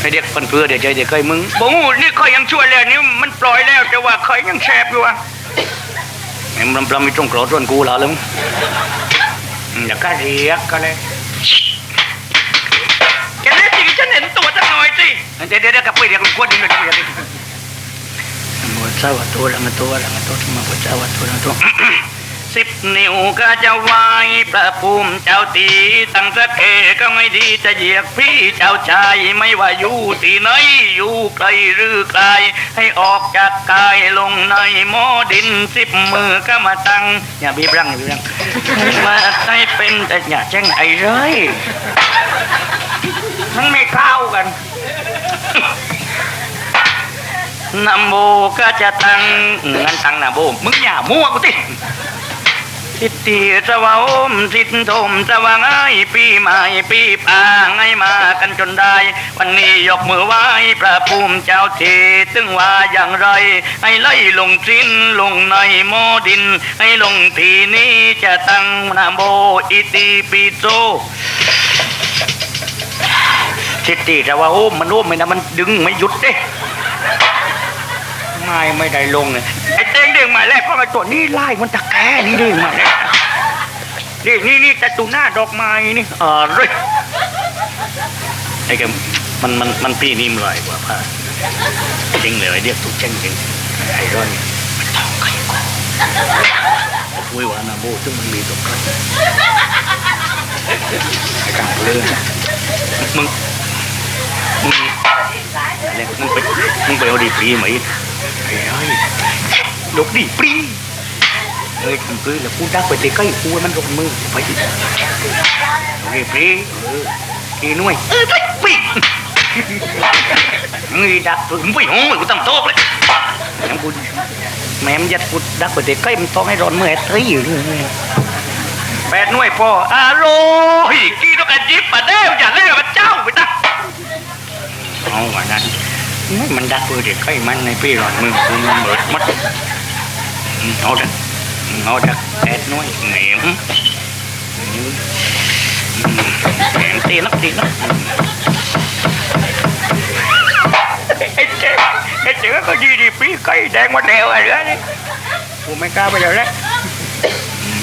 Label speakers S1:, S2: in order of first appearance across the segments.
S1: ให้เด็กคนเพื่อเดี๋ยวใจเดี๋ยวเคยมึง
S2: บ่งูนี่คอยยังช่วยแล้วนี่มันปล่อยแล้วแต่ว่าคอยยังแสบอยู่อะ
S1: แม่งรำรำมีตรงกรอดส่วนกูเหรอลุงอืมอย่ากล้าเรียกก็เลย
S2: แกเล่นจริงฉันเห็นตัวสักหน่อยสิ
S1: เดี๋ยวเดี๋ยวเดี๋ยวกลับไปเรียกลุงขวดนี่เลยกลับไปเรียกหมดสวัสดิ์
S2: สิบนิ้วก็จะไหวประภูมิเจ้าตีตั้งสะเกก็ไม่ดีจะเหยียกพี่เจ้าชายไม่ว่าอยู่ที่ไหนอยู่ไกลหรือไกลให้ออกจากกายลงในหม้อดินสิบมือก็มาตั้ง
S1: อย่าบีบรังอย่าบีบรัง
S2: มาให้เป็นแต่อย่าแจ้งไอ้เลยมันไม่เข้ากันนำโมก็จะตั้งงั้นตั้งนะโบมึงอย่ามั่วกูติ สิทธิสวาอมสิทธิโทมสว่างไอปีใหม่ปีปางมากันจนได้ วันนี้ยกมือไหว้พระภูมิเจ้าเทตึงว่าอย่างไรให้ไล่ลงสิ้นลงในหม้อดินให้ลงทีนี้จะตั้งนะโมอิติปิโส
S1: ทิฏฐิแต่ว่าโอ้มันโอ้มไม่นะมันดึงไม่หยุดเด้ไม่ไม่ได้ลงเลย
S2: ไอ้ เต้งเด้งมาแรกเพราะไอ้ตัวนี้ไล่มันตะแกนี่เด้งมายแรกนี่นี่นี่แต่ตูหน้าดอกไม้นี่เออเลย
S1: ไอ้แกมันมันมันปีนิ่มลอยกว่าผ้าจริงเลยไอ้เรียกถูกแจ้งจริงไอ้ร้อยมันต้องไข่กอคุยว่านาโบซึ่งมันมีตรงกันไอ้กางเลื่อนมึงมึงเนี่ยมึงไปมึงไปเอาดีปีไหมไอ้เฮ้ย ดกดีปรีเฮ้ยทำพื้นแล้วกูดักไปเตะใกล้กูให้มันลงมือไปดิโอเคปรีเออกี่หน่วย
S2: เออไปปีก
S1: มึงดักถึงไปโอ้ยกูตั้งโต๊ะเลยแม่งกูแม่มนยัดกูดักไปเตะใกล้มันต้องให้ร้อนเมื่อไอ้อยู่เลย
S2: แปดหน่วยพออาโลยกี่ต้องการยิบมาเด้วอย่าเล่นกับเจ้าไปตั้ง
S1: เอาว่านั้นมันดักไปเตะใกล้มันในพี่ร้อนมือกูมันเบิดมัดอืม เอาดักเอาดักแปดน้อยแหนมแหนมตีนักตีนัก
S2: ไอ้เจ๊ไอ้เจ๊ก็ยีดีปีกไก่แดงมาแดวอะไรเนี่
S1: กูไม่กล้าไปเดี๋ยวแรก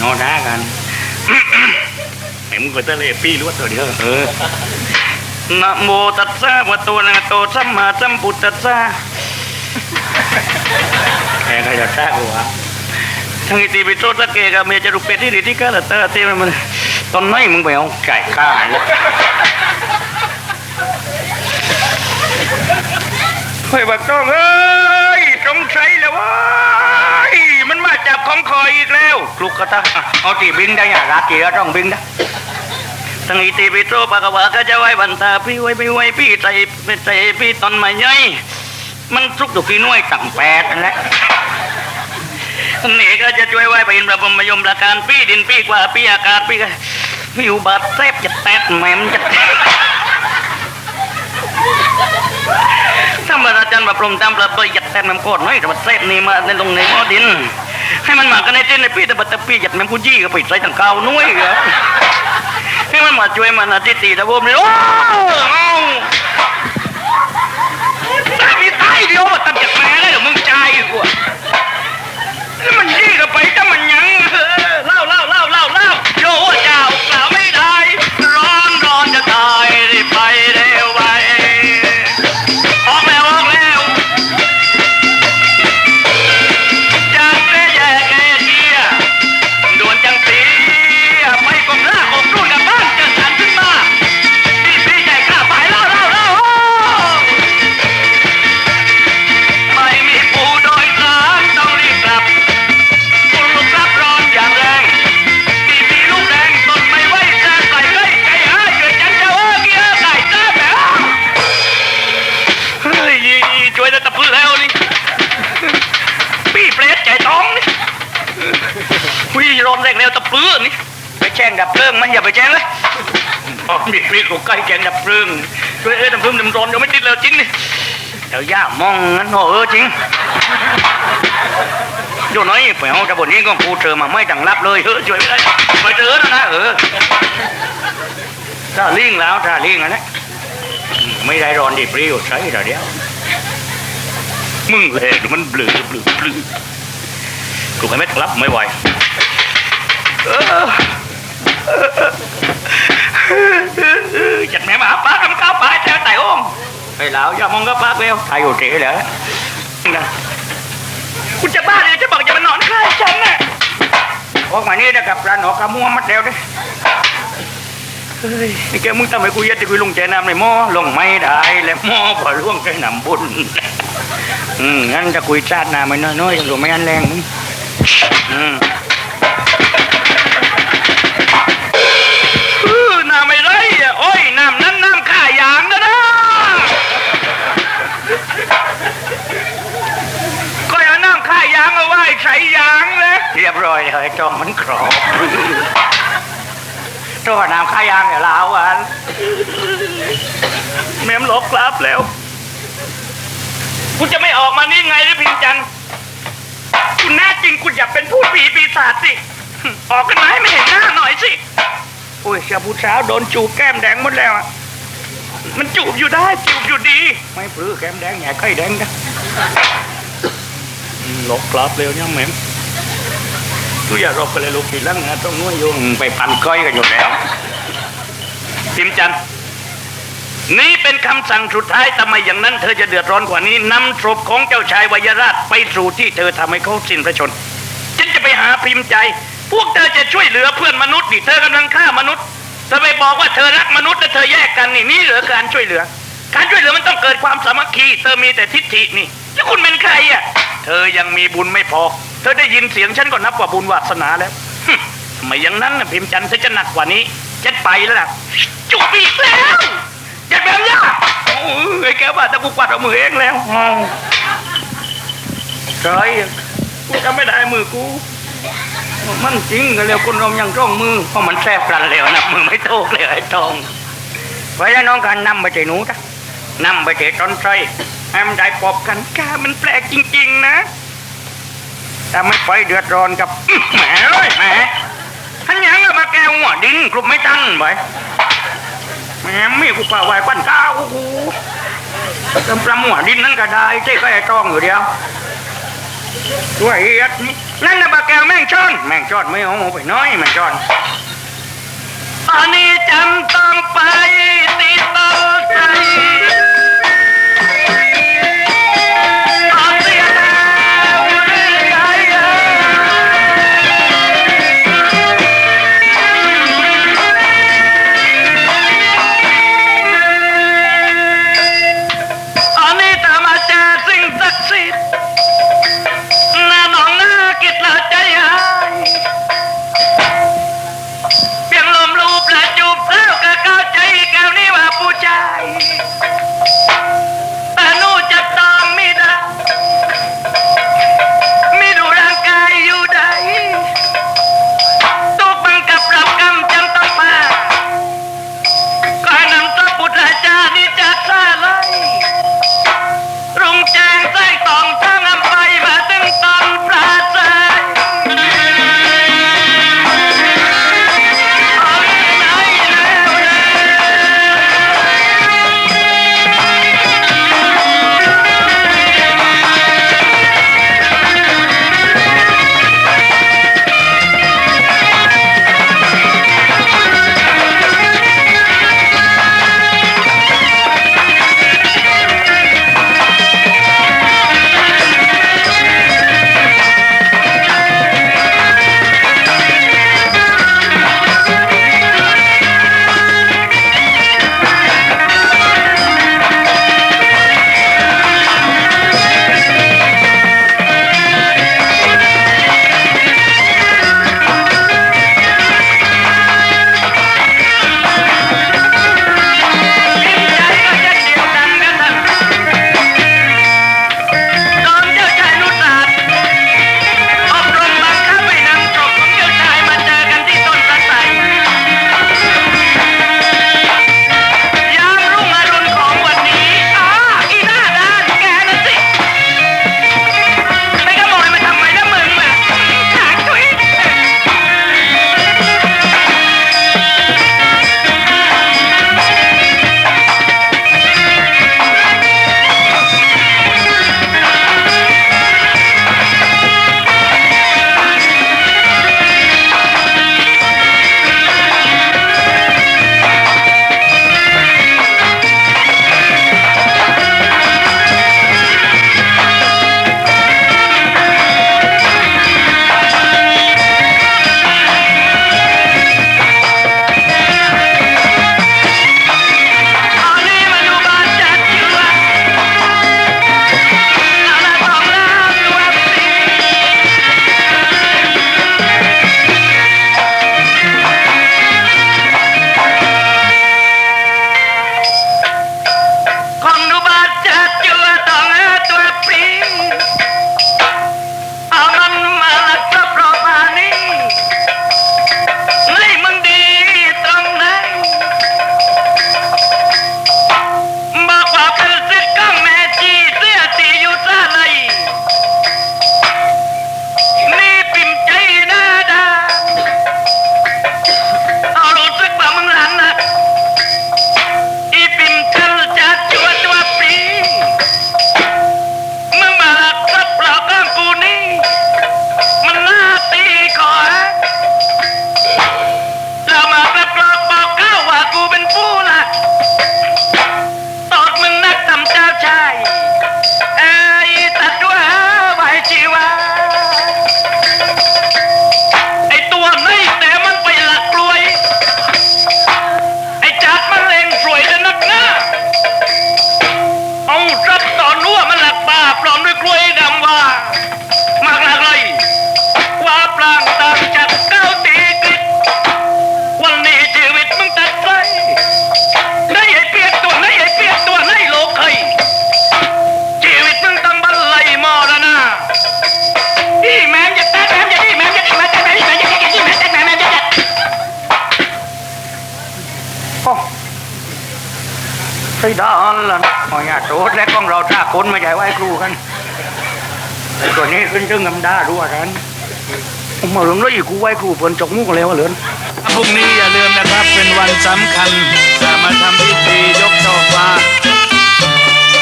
S1: นอนด่ากันไอ้มึงก็ตะเลยพี่รู้ว่าตัวเดียวเออ
S2: นะโมตัสสะวะโตนะโตสัมมาสัมพุทธัสสะ
S1: แค่ก็จะแท้กูวะ
S2: ทั้งอิติปิโสตะเกกะเมจรุเปติริติกะละตะเตมัน
S1: ตอนไหนมึงไปเอาไก่ข้าเลย
S2: เฮ้ยบักต้องเอ้ยสงสัยแล้วว้ยมันมาจับของคอยอีกแล้ว
S1: ลุกก็ต้งเอาตีบิงได้อย่ารักตีแล้วต้องบิงได้
S2: ทั้งอิติปิโสปะกะวะก็จะไว้บันตาพี่ไว้พี่ไว้พี่ใจใจพี่ตอนมาใหญ่มันทุกตุกี่น่วยตั้งแปดนั่นแหละ นี่ก็จะช่วยไว้เป็นประพรมยมประการพี่ดินพี่กว่าพี่อากาศพี่ก็พี่อุบัติแทบจะแตกแหมมจะแตกถ้ามาอาจารย์ประพรมตามประเบยจัดแทนมันโคตรน้อยแต่ว่าแทบนี่มาในตรงในหม้อดิน ให้มันมากันในเต้นในพี่แต่บัตรพี่จัดแมงกุจี้ก็ไปใส่ทางเก่าหน่วยเหรอให้มันมาช่วยมันอาทิตย์ตีตะวมเลยโอ้ นแรกแล้วตะปื้อนี่ไปแจ้งดับเพลิงมันอย่าไปแจ้งเลยอ๋อมีปรีกใกล้แจ้งดับเพลิงช่วยเอ้ยดับเพลิงดำร้อนยังไม่ติดเลยจริงนี่เดี๋ยวย่ามองงั้นโหเออจริงโยน้อยไปเอาตะบนนี้ก็กูเจอมาไม่ดังรับเลยเออช่วยไม่ได้ไปเจอนะนะเออถ้าลิงแล้วถ้าลิงอันนี้ไม่ได้รอนดีปรีอยู่ใช่หรอเดียว
S1: มึงแหลกมันเบลอเบลอเบลอกูไม่กลับไม่ไหว
S2: เออจัดแม่มาหาป้ากับไต่ไปแล้ว อย่ามองกับป้าเร็วตายอยู่เฉยเหรอคุณจะบ้าเลยจะบอกจะมานอนค่ายฉันน่ะออกมานี่นะครับร้านหนอกระมัวมัดเดียวดิเฮ้ยไอ้แกมึงทำไมกูยัดที่กูลงใจน้ำในหม้อลงไม่ได้แล้วหม้อพอล่วงใจน้ำบุญอืมงั้นจะคุยชาติน้าไม่น้อยๆยังรู้ไม่งั้นแรงมึงอืม ยางเอาไว้ใช้ยางเลยเรียบร้อยเลยจองมันครอบตัวน้ำข้ายางเนี่ยลาวันแม่มลบครับแล้วคุณจะไม่ออกมานี่ไงหรือพิมจันคุณแน่จริงคุณอย่าเป็นผู้ผีปีศาจสิ ออกกันมาให้ไม่เห็นหน้าหน่อยสิโอ้ยเสียผู้สาวโดนจูบแก้มแดงหมดแล้วอะมันจูบอยู่ได้ จูบอยู่ดี ไม่ปลื้อแก้มแดงอย่ไข่แดงนะ หลบกลับเร็วเนี่ยแม่มทุกอย่ารบกันเลยลูกทีหลังนะต้องนุ่ยโยงไปพันก้อยกันอยู่แล้วพิมจันนี่เป็นคำสั่งสุดท้ายทำไมอย่างนั้น เธอจะเดือดร้อนกว่านี้นำศพของเจ้าชายวายราชไปสู่ที่เธอทำให้เขาสิ้นพระชนม์ฉันจะไปหาพิมพ์ใจ พวกเธอจะช่วยเหลือเพื่อนมนุษย์ดิเธอกำลังฆ่ามนุษย์เธอไปบอกว่าเธอรักมนุษย์แต่เธอแยกกันนี่นี่เหลือการช่วยเหลือ การช่วยเหลือมันต้องเกิดความสามัคคี เธอมีแต่ทิฏฐินี่แล้วคุณเป็นใครอะ เธอยังมีบุญไม่พอ เธอได้ยินเสียงฉันก็นับว่าบุญวาสนาแล้วฮึ่มทำไมอย่างนั้นนะพิมพ์จันทร์จะหนักกว่านี้ฉันไปแล้วล่ะจุกอีกแล้วจะแบบนี้ไอ้แกว่าแต่กูกวาดเอามือเองแล้วใครกูจำไม่ได้มือกู มันจริงกันแล้วคนเรายังต้องมือเพราะมันแซ่บกันแล้วนะมือไม่โตกเลยไอ้ทองไว้แล้วน้องกันนำไปเจนูจ้ะนำไปเจต้นไทร ให้มันได้ปอบกันก้ามันแปลกจริง ๆ นะถ้าไม่ไปเดือดร้อนกับแหมเอ้ยแหมท่านยังเอามาแก้หัวดินกลุ่มไม่ตั้งไปแหมมีกูป่าไว้ปั้นข้าวโอ้โหเติมปลาหัวดินนั่นก็ได้เจ๊ก็ไอ้ทองอยู่เดียวด้วยเอียดนี่นั่นนะปลาแก้วแม่งช้อนแม่งช้อนไม่เอาไปน้อยแม่งช้อนตอนนี้จำต้องไป ได้ดานละหอยาโตดและของเราท่าคนไม่ใช่ไหวครูกันแต่ตัวนี้ขึ้นจึงกำดารู้ว่ากันผมมาเรื่องแล้วอีกกูไหวครูเปินจกมุกอะไรวเหลือน
S3: พรุ่งนี้อย่าลืมนะครับเป็นวันสำคัญจะมาทำพิธียกช่อฟ้า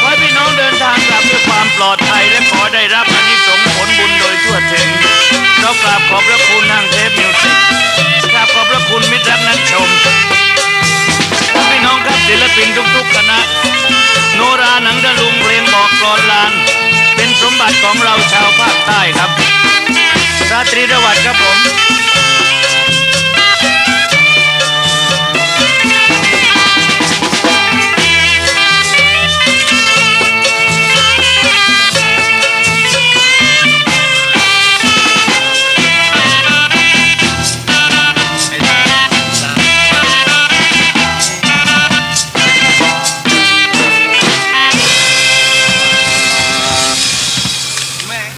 S3: ขอให้พี่น้องเดินทางกลับด้วยความปลอดภัยและขอได้รับอานิสงส์ผลบุญโดยทั่วถึงเรากราบขอบพระคุณทางเทปมิวสิกกราบขอบพระคุณมิตรรักนักชม องครับศิลปินทุกๆคณะ โนราหนังตะลุงเพลงบอกกลอนลาน เป็นสมบัติของเราชาวภาคใต้ครับ ราตรีสวัสดิ์ครับผม